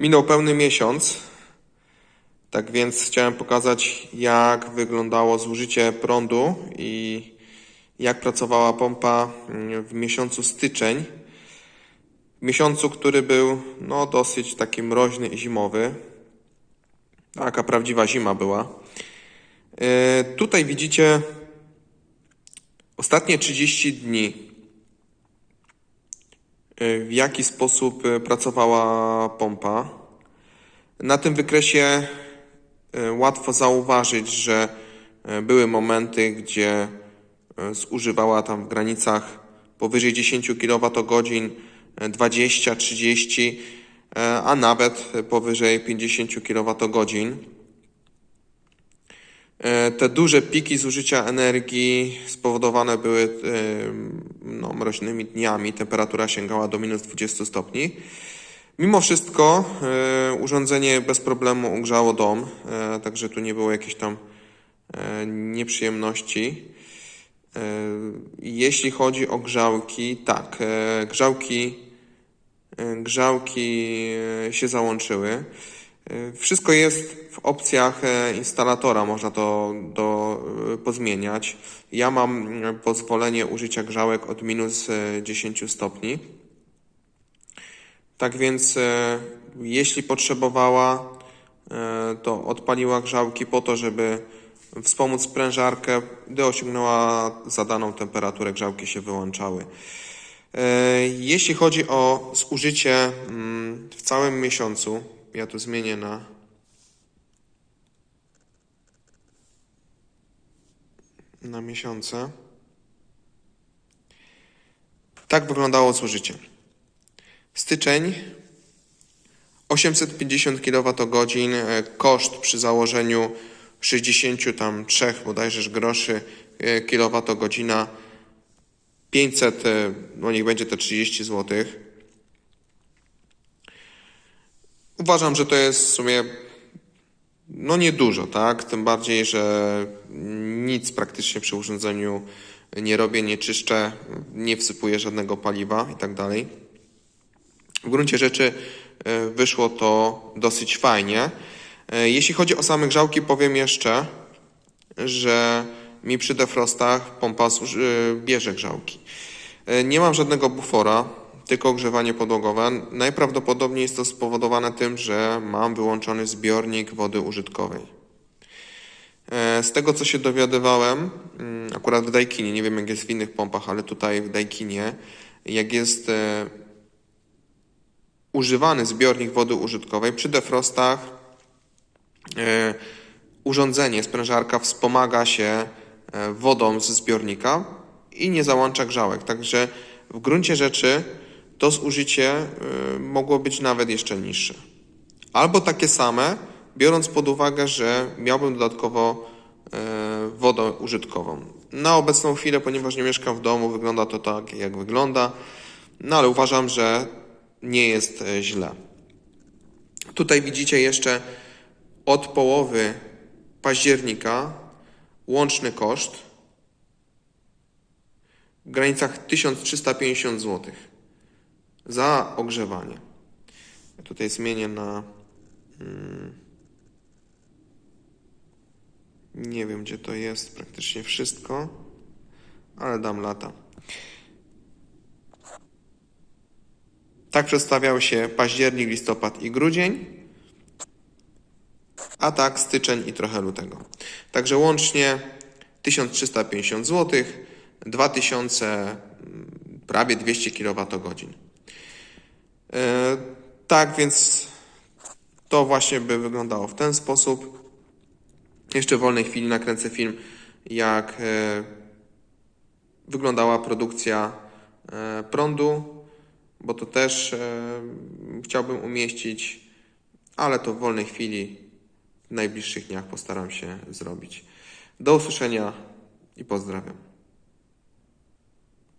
Minął pełny miesiąc, tak więc chciałem pokazać, jak wyglądało zużycie prądu i jak pracowała pompa mm, w miesiącu styczeń. W miesiącu, który był no, dosyć taki mroźny i zimowy. Taka prawdziwa zima była. E, Tutaj widzicie ostatnie 30 dni, w jaki sposób e, pracowała pompa. Na tym wykresie e, łatwo zauważyć, że e, były momenty, gdzie e, zużywała tam w granicach powyżej 10 kWh, e, 20, 30, e, a nawet powyżej 50 kWh. E, Te duże piki zużycia energii spowodowane były e, no, mroźnymi dniami. Temperatura sięgała do minus 20 stopni. Mimo wszystko e, urządzenie bez problemu ogrzało dom, e, także tu nie było jakichś tam e, nieprzyjemności. Jeśli chodzi o grzałki, tak, grzałki, grzałki się załączyły. E, Wszystko jest w opcjach e, instalatora, można to e, pozmieniać. Ja mam e, pozwolenie użycia grzałek od minus e, 10 stopni. Tak więc, jeśli potrzebowała, to odpaliła grzałki po to, żeby wspomóc sprężarkę, gdy osiągnęła zadaną temperaturę, grzałki się wyłączały. Jeśli chodzi o zużycie mm, w całym miesiącu, ja tu zmienię na na miesiące. Tak wyglądało zużycie. Styczeń 850 kWh, e, koszt przy założeniu 63 bodajże groszy e, kilowatogodzina 500, e, no niech będzie to 30 zł. Uważam, że to jest w sumie no niedużo, tak? Tym bardziej, że nic praktycznie przy urządzeniu nie robię, nie czyszczę, nie wsypuję żadnego paliwa i tak dalej. W gruncie rzeczy e, wyszło to dosyć fajnie. E, Jeśli chodzi o same grzałki, powiem jeszcze, że mi przy defrostach pompa e, bierze grzałki. Nie mam żadnego bufora, tylko ogrzewanie podłogowe. Najprawdopodobniej jest to spowodowane tym, że mam wyłączony zbiornik wody użytkowej. E, Z tego co się dowiadywałem, mm, akurat w Daikinie, nie wiem jak jest w innych pompach, ale tutaj w Daikinie, jak jest e, używany zbiornik wody użytkowej przy defrostach e, urządzenie, sprężarka wspomaga się wodą ze zbiornika i nie załącza grzałek. Także w gruncie rzeczy to zużycie e, mogło być nawet jeszcze niższe. Albo takie same, biorąc pod uwagę, że miałbym dodatkowo e, wodę użytkową. Na obecną chwilę, ponieważ nie mieszkam w domu, wygląda to tak, jak wygląda, no ale uważam, że nie jest e, źle. Tutaj widzicie jeszcze od połowy października łączny koszt w granicach 1350 zł za ogrzewanie. Ja tutaj zmienię na. mm, Nie wiem, gdzie to jest, praktycznie wszystko, ale dam lata. Tak przedstawiał się październik, listopad i grudzień, a tak styczeń i trochę lutego. Także łącznie 1350 zł, 2000, mm, prawie 200 kWh. E, Tak więc to właśnie by wyglądało w ten sposób. Jeszcze w wolnej chwili nakręcę film, jak e, wyglądała produkcja e, prądu, bo to też chciałbym umieścić, ale to w wolnej chwili, w najbliższych dniach postaram się zrobić. Do usłyszenia i pozdrawiam.